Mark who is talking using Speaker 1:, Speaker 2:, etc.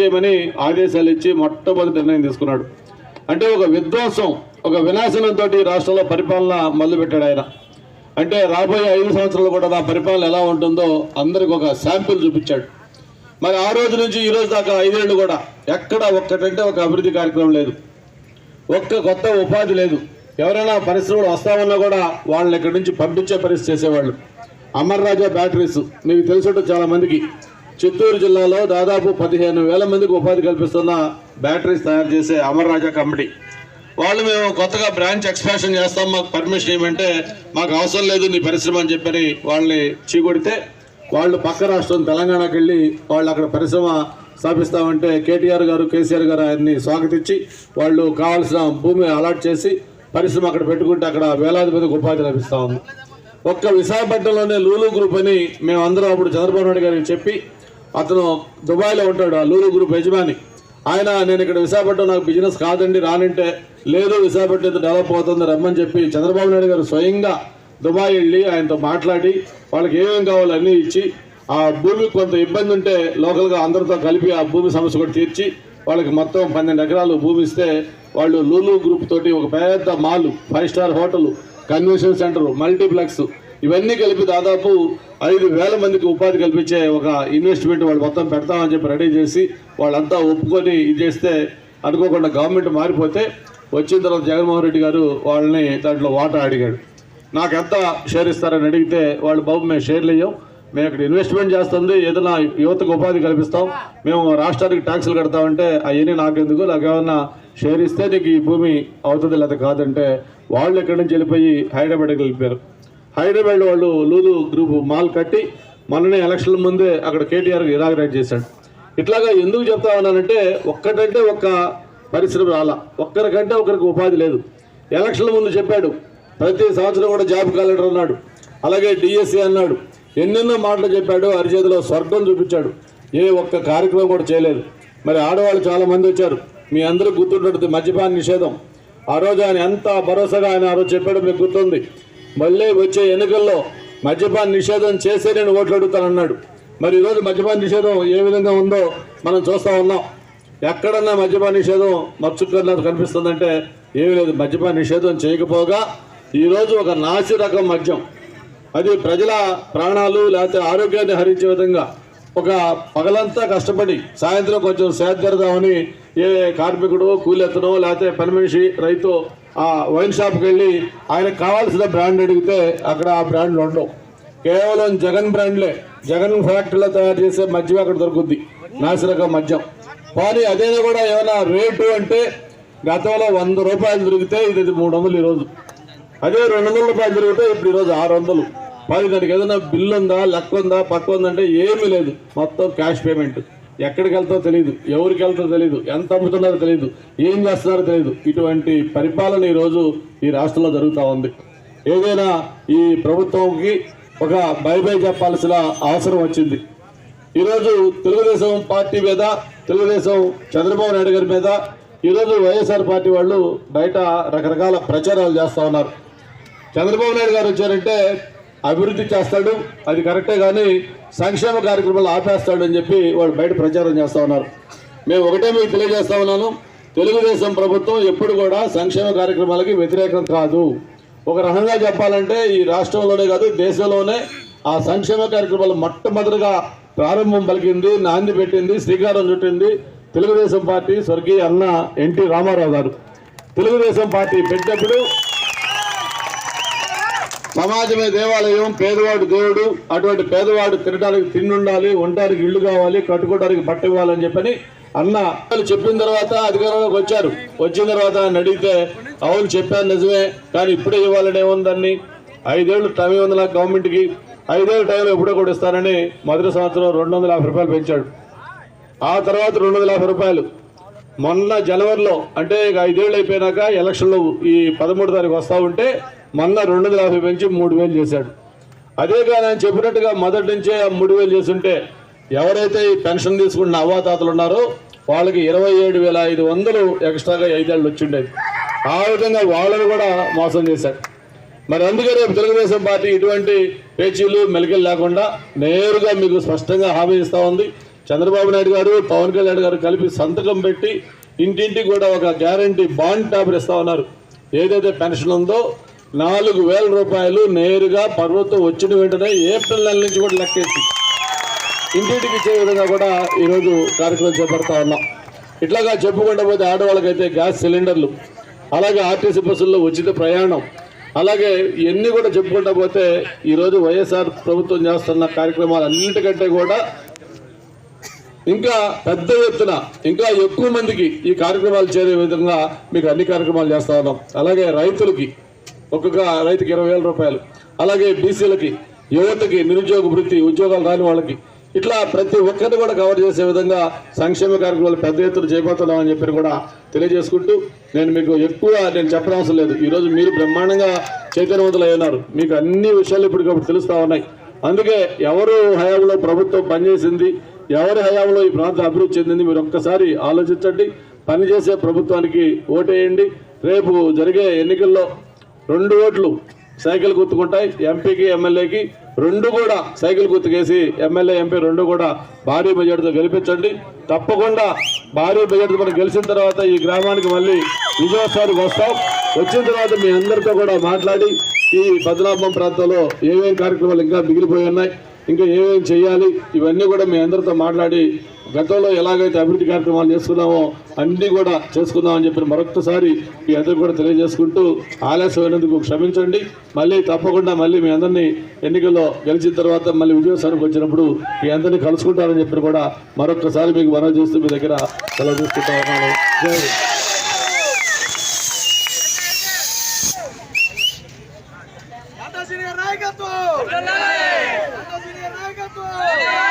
Speaker 1: చేయమని ఆదేశాలు ఇచ్చి మొట్టమొదటి నిర్ణయం తీసుకున్నాడు. అంటే ఒక విధ్వంసం ఒక వినాశనంతో రాష్ట్రంలో పరిపాలన మొదలుపెట్టాడు ఆయన. అంటే రాబోయే ఐదు సంవత్సరాలు కూడా నా పరిపాలన ఎలా ఉంటుందో అందరికి ఒక శాంపిల్ చూపించాడు. మరి ఆ రోజు నుంచి ఈ రోజు దాకా ఐదేళ్ళు కూడా ఎక్కడ ఒక్కటంటే ఒక అభివృద్ధి కార్యక్రమం లేదు. ఒక్క కొత్త ఉపాధి లేదు. ఎవరైనా పరిశ్రమలు వస్తామన్నా కూడా వాళ్ళని ఇక్కడి నుంచి పంపించే పరిస్థితి చేసేవాళ్ళు. అమర్ రాజా బ్యాటరీస్ మీకు తెలుసుంటే చాలా మందికి. చిత్తూరు జిల్లాలో దాదాపు పదిహేను వేల మందికి ఉపాధి కల్పిస్తున్న బ్యాటరీస్ తయారు చేసే అమర్ రాజా కంపెనీ. వాళ్ళు మేము కొత్తగా బ్రాంచ్ ఎక్స్పాన్షన్ చేస్తాం. మాకు పర్మిషన్ ఏమంటే మాకు అవసరం లేదు నీ పరిశ్రమ అని చెప్పని వాళ్ళని చీకొడితే వాళ్ళు పక్క రాష్ట్రం తెలంగాణకి వెళ్ళి వాళ్ళు అక్కడ పరిశ్రమ స్థాపిస్తామంటే కేటీఆర్ గారు కేసీఆర్ గారు ఆయన్ని స్వాగతించి వాళ్ళు కావాల్సిన భూమి అలాట్ చేసి పరిశ్రమ అక్కడ పెట్టుకుంటే అక్కడ వేలాది మందికి ఉపాధి లభిస్తూ ఉంది. ఒక్క విశాఖపట్నంలోనే లూలు గ్రూప్ అని మేము అప్పుడు చంద్రబాబు నాయుడు గారికి చెప్పి అతను దుబాయ్లో ఉంటాడు ఆ లూలు గ్రూప్ యజమాని. ఆయన నేను ఇక్కడ విశాఖపట్నం నాకు బిజినెస్ కాదండి రానంటే లేదు విశాఖపట్నం డెవలప్ అవుతుంది రమ్మని చెప్పి చంద్రబాబు నాయుడు గారు స్వయంగా దుబాయ్ వెళ్ళి ఆయనతో మాట్లాడి వాళ్ళకి ఏమేమి కావాలో అన్నీ ఇచ్చి ఆ భూమికి కొంత ఇబ్బంది ఉంటే లోకల్గా అందరితో కలిపి ఆ భూమి సమస్య కూడా తీర్చి వాళ్ళకి మొత్తం పన్నెండు ఎకరాలు భూమి ఇస్తే వాళ్ళు లూలు గ్రూప్ తోటి ఒక పెద్ద mall five star hotel convention centre multiplex ఇవన్నీ కలిపి దాదాపు ఐదు వేల మందికి ఉపాధి కల్పించే ఒక ఇన్వెస్ట్మెంట్ వాళ్ళు మొత్తం పెడతామని చెప్పి రెడీ చేసి వాళ్ళంతా ఒప్పుకొని ఇది చేస్తే అనుకోకుండా గవర్నమెంట్ మారిపోతే వచ్చిన తర్వాత జగన్మోహన్ రెడ్డి గారు వాళ్ళని దాంట్లో వాటా అడిగాడు. నాకు ఎంత షేర్ ఇస్తారని అడిగితే వాళ్ళు బాబు మేము షేర్లు ఇయ్యం. మేము ఇక్కడ ఇన్వెస్ట్మెంట్ చేస్తుంది. ఏదైనా యువతకు ఉపాధి కల్పిస్తాం. మేము రాష్ట్రానికి ట్యాక్సులు కడతామంటే అవన్నీ నాకెందుకు? నాకేమన్నా షేర్ ఇస్తే నీకు ఈ భూమి అవుతుంది లేదా కాదంటే వాళ్ళు ఎక్కడి నుంచి వెళ్ళిపోయి హైదరాబాద్కి వెళ్ళిపోయారు. హైదరాబాద్ వాళ్ళు లూలు గ్రూప్ మాల్ కట్టి మొన్ననే ఎలక్షన్ల ముందే అక్కడ కేటీఆర్ ఇనాగ్రేట్ చేశాడు. ఇట్లాగా ఎందుకు చెప్తా ఉన్నానంటే ఒక్కటంటే ఒక్క పరిశ్రమ రాలా. ఒక్కరికంటే ఒకరికి ఉపాధి లేదు. ఎలక్షన్ల ముందు చెప్పాడు. ప్రతి సంవత్సరం కూడా జాబ్ క్యాలెండర్ అన్నాడు. అలాగే డిఎస్సి అన్నాడు. ఎన్నెన్నో మాటలు చెప్పాడు. అరిచేతిలో స్వర్గం చూపించాడు. ఏ ఒక్క కార్యక్రమం కూడా చేయలేదు. మరి ఆడవాళ్ళు చాలా మంది వచ్చారు. మీ అందరూ గుర్తుంటుంది మద్యపాన నిషేధం. ఆ రోజు ఆయన ఎంత భరోసాగా ఆయన ఆ రోజు చెప్పాడు మీకు గుర్తుంది. మళ్ళీ వచ్చే ఎన్నికల్లో మద్యపాన నిషేధం చేసే నేను ఓట్లు అడుగుతానన్నాడు మరి ఈరోజు మద్యపాన నిషేధం ఏ విధంగా ఉందో మనం చూస్తూ ఉన్నాం. ఎక్కడన్నా మద్యపాన నిషేధం మచ్చుకన్నది కనిపిస్తుందంటే ఏమీ లేదు మద్యపాన నిషేధం చేయకపోగా ఈరోజు ఒక నాసి రకం మద్యం. అది ప్రజల ప్రాణాలు లేకపోతే ఆరోగ్యాన్ని హరించే విధంగా ఒక పగలంతా కష్టపడి సాయంత్రం కొంచెం సేద్యదామని ఏ కార్మికుడు కూలెత్తనో లేకపోతే పని మనిషి రైతు ఆ వైన్ షాప్కి వెళ్ళి ఆయనకు కావాల్సిన బ్రాండ్ అడిగితే అక్కడ ఆ బ్రాండ్లు ఉండవు. కేవలం జగన్ బ్రాండ్లే. జగన్ ఫ్యాక్టరీలో తయారు చేసే మద్యం అక్కడ దొరుకుద్ది. నాసిరకం మద్యం కానీ అదేదో కూడా ఏమైనా రేటు అంటే గతంలో వంద రూపాయలు దొరికితే ఇది మూడు వందలు ఈరోజు. అదే రెండు వందల రూపాయలు దొరికితే ఇప్పుడు ఈరోజు ఆరు వందలు. మరి దానికి ఏదైనా బిల్లు ఉందా లెక్క ఉందా పక్క ఉందంటే ఏమీ లేదు. మొత్తం క్యాష్ పేమెంట్. ఎక్కడికి వెళ్తారో తెలియదు ఎవరికి వెళ్తారో తెలియదు ఎంత అమ్ముతున్నారో తెలియదు ఏం చేస్తున్నారో తెలియదు ఇటువంటి పరిపాలన ఈరోజు ఈ రాష్ట్రంలో జరుగుతూ ఉంది. ఏదైనా ఈ ప్రభుత్వంకి ఒక బై బై చెప్పాల్సిన అవసరం వచ్చింది. ఈరోజు తెలుగుదేశం పార్టీ మీద తెలుగుదేశం చంద్రబాబు నాయుడు గారి మీద ఈరోజు వైఎస్ఆర్ పార్టీ వాళ్ళు బయట రకరకాల ప్రచారాలు చేస్తూ ఉన్నారు. చంద్రబాబు నాయుడు గారు వచ్చారంటే అభివృద్ధి చేస్తాడు. అది కరెక్టే కానీ సంక్షేమ కార్యక్రమాలు ఆపేస్తాడు అని చెప్పి వాళ్ళు బయట ప్రచారం చేస్తూ ఉన్నారు. మేము ఒకటే మీకు తెలియజేస్తా ఉన్నాను. తెలుగుదేశం ప్రభుత్వం ఎప్పుడు కూడా సంక్షేమ కార్యక్రమాలకి వ్యతిరేకం కాదు. ఒక రకంగా చెప్పాలంటే ఈ రాష్ట్రంలోనే కాదు దేశంలోనే ఆ సంక్షేమ కార్యక్రమాలు మొట్టమొదటిగా ప్రారంభం పలికింది నాంది పెట్టింది శ్రీకారం చుట్టింది తెలుగుదేశం పార్టీ స్వర్గీయ అన్న ఎన్టీ రామారావు గారు. తెలుగుదేశం పార్టీ పెట్టినప్పుడు సమాజమే దేవాలయం పేదవాడు దేవుడు అటువంటి పేదవాడు తినడానికి తిండుండాలి ఉండడానికి ఇల్లు కావాలి కట్టుకోవడానికి బట్ట ఇవ్వాలని చెప్పని అన్న చెప్పిన తర్వాత అధికారంలోకి వచ్చారు. వచ్చిన తర్వాత ఆయన అడిగితే అవును చెప్పాను నిజమే కానీ ఇప్పుడే ఇవ్వాలని ఏముందని ఐదేళ్ళు టైం ఉంది నాకు గవర్నమెంట్కి ఐదేళ్ళు టైంలో ఎప్పుడో కూడా ఇస్తానని మొదటి సంవత్సరం రెండు వందల యాభై రూపాయలు పెంచాడు. ఆ తర్వాత రెండు వందల యాభై రూపాయలు. మొన్న జనవరిలో అంటే ఇక ఐదేళ్ళు అయిపోయినాక ఎలక్షన్లు ఈ పదమూడు తారీఖు వస్తూ ఉంటే మొన్న రెండు వందల యాభై పెంచి మూడు వేలు చేశాడు. అదే కానీ ఆయన చెప్పినట్టుగా మొదటి నుంచే ఆ మూడు వేలు చేస్తుంటే ఎవరైతే ఈ పెన్షన్ తీసుకున్న అవ్వాతాతలు ఉన్నారో వాళ్ళకి ఇరవై ఏడు వేల ఐదు వందలు ఎక్స్ట్రాగా ఐదేళ్ళు వచ్చిండేది ఆ విధంగా వాళ్ళని కూడా మోసం చేశాడు మరి అందుకే రేపు తెలుగుదేశం పార్టీ ఇటువంటి పేచీలు మెలికలు లేకుండా నేరుగా మీకు స్పష్టంగా హామీ ఇస్తూ ఉంది. చంద్రబాబు నాయుడు గారు పవన్ కళ్యాణ్ గారు కలిపి సంతకం పెట్టి ఇంటింటికి కూడా ఒక గ్యారంటీ బాండ్ పేపర్ ఇస్తా ఉన్నారు. ఏదైతే పెన్షన్ ఉందో నాలుగు వేల రూపాయలు నేరుగా ప్రభుత్వం వచ్చిన వెంటనే ఏప్రిల్ నెల నుంచి కూడా లెక్కేసి ఇంటింటికి ఇచ్చే విధంగా కూడా ఈరోజు కార్యక్రమం చేపడతా ఉన్నాం. ఇట్లాగా చెప్పుకుంటే పోతే ఆడవాళ్ళకైతే గ్యాస్ సిలిండర్లు అలాగే ఆర్టీసీ బస్సుల్లో ఉచిత ప్రయాణం అలాగే ఇవన్నీ కూడా చెప్పుకుంటా పోతే ఈరోజు వైఎస్ఆర్ ప్రభుత్వం చేస్తున్న కార్యక్రమాలు అన్నింటికంటే కూడా ఇంకా పెద్ద ఎత్తున ఇంకా ఎక్కువ మందికి ఈ కార్యక్రమాలు చేరే విధంగా మీకు అన్ని కార్యక్రమాలు చేస్తా ఉన్నాం. అలాగే రైతులకి ఒక్కొక్క రైతుకి ఇరవై వేల రూపాయలు. అలాగే బీసీలకి యువతకి నిరుద్యోగ వృత్తి ఉద్యోగాలు రాని వాళ్ళకి. ఇట్లా ప్రతి ఒక్కరిని కూడా కవర్ చేసే విధంగా సంక్షేమ కార్యక్రమాలు పెద్ద ఎత్తున చేపడుతున్నామని చెప్పి కూడా తెలియజేసుకుంటూ నేను మీకు ఎక్కువ నేను చెప్పనవసరం లేదు. ఈరోజు మీరు బ్రహ్మాండంగా చైతన్యవంతులు ఉన్నారు. మీకు అన్ని విషయాలు ఇప్పటికప్పుడు తెలుస్తా ఉన్నాయి. అందుకే ఎవరు హయాంలో ప్రభుత్వం పనిచేసింది ఎవరి హయాంలో ఈ ప్రాంతం అభివృద్ధి చెందింది మీరు ఒక్కసారి ఆలోచించండి. పనిచేసే ప్రభుత్వానికి ఓటేయండి. రేపు జరిగే ఎన్నికల్లో రెండు ఓట్లు సైకిల్ గుర్తుకుంటాయి. ఎంపీకి ఎమ్మెల్యేకి రెండు కూడా సైకిల్ గుర్తుకేసి ఎమ్మెల్యే ఎంపీ రెండు కూడా భారీ బడ్జెట్తో గెలిపించండి. తప్పకుండా భారీ బడ్జెట్ మనం గెలిచిన తర్వాత ఈ గ్రామానికి మళ్ళీ విజయోత్సవానికి వస్తాం. వచ్చిన తర్వాత మీ అందరితో కూడా మాట్లాడి ఈ పద్మనాభం ప్రాంతంలో ఏమేమి కార్యక్రమాలు ఇంకా మిగిలిపోయి ఉన్నాయి. ఇంకా ఏమేమి చేయాలి? ఇవన్నీ కూడా మీ అందరితో మాట్లాడి గతంలో ఎలాగైతే అభివృద్ధి కార్యక్రమాలు చేసుకున్నామో అన్నీ కూడా చేసుకుందామని చెప్పిన మరొకసారి మీ అందరికి కూడా తెలియజేసుకుంటూ ఆలస్యమైనందుకు క్షమించండి. మళ్ళీ తప్పకుండా మళ్ళీ మీ అందరినీ ఎన్నికల్లో గెలిచిన తర్వాత మళ్ళీ విజయోత్సవానికి వచ్చినప్పుడు మీ అందరినీ కలుసుకుంటారని చెప్పి కూడా మరొకసారి మీకు మనవి చేస్తూ మీ దగ్గర సెలవు Santo!